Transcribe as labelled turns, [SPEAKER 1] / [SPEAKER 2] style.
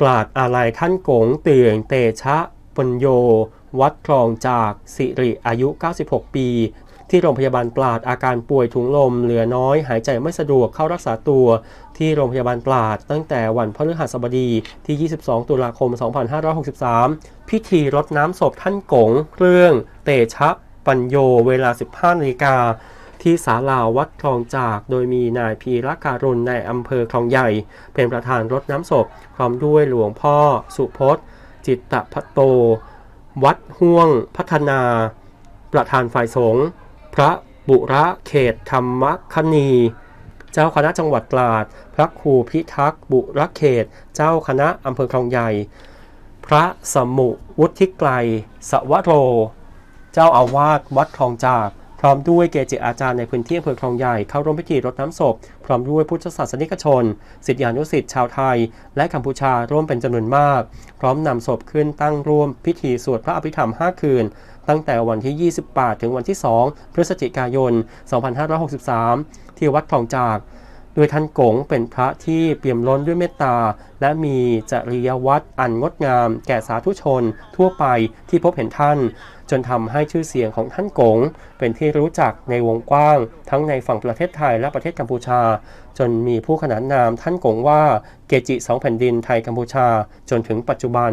[SPEAKER 1] กราดอาลัยท่านกงเตืองเตชะปัญโย วัดคลองจากสิริอายุ 96 ปี ที่โรงพยาบาลปราดอาการป่วยถุงลมเหลือน้อยหายใจไม่สะดวกเข้ารักษาตัว ที่โรงพยาบาลปราดตั้งแต่วันพฤหัสบดีที่ 22 ตุลาคม 2563 พิธีรดน้ำศพท่านกงเรื่อง เตชะปัญโยเวลา 15นาฬิกา ที่ศาลาวัดคลองจาก โดยมีนายพีรการุณในอำเภอคลองใหญ่ เป็นประธานรดน้ำศพ พร้อมด้วยหลวงพ่อ สุพจน์ จิตตพัตโต วัดห่วง พัฒนา ประธานฝ่ายสงฆ์พระบุระเขตธรรมคณี เจ้าคณะจังหวัดตราด พระครูพิทักษ์บุระเขต เจ้าคณะอำเภอคลองใหญ่ พระสมุวุฒิไกลสวโร เจ้าอาวาสวัดคลองจาก พร้อมด้วยเกจิอาจารย์ในพื้นที่อำเภอคลองใหญ่เข้าร่วมพิธีรดน้ำศพ พร้อมด้วยพุทธศาสนิกชนศิษยานุศิษย์ชาวไทย และกัมพูชาร่วมเป็นจำนวนมาก พร้อมนำศพขึ้นตั้งร่วมพิธีสวดพระอภิธรรม 5 คืน ตั้งแต่วันที่ 28 ถึงวันที่ 2 พฤศจิกายน 2563 ที่วัดคลองจาก โดยท่านกงเป็นพระที่เปี่ยมล้นด้วยเมตตา และมีจริยวัตรอันงดงาม แก่สาธุชน ทั่วไปที่พบเห็นท่าน จนทำให้ชื่อเสียงของท่านกงเป็นที่รู้จักในวงกว้าง ทั้งในฝั่งประเทศไทยและประเทศกัมพูชา จนมีผู้ขนานนามท่านกงว่าเกจิสองแผ่นดินไทยกัมพูชา จนถึงปัจจุบัน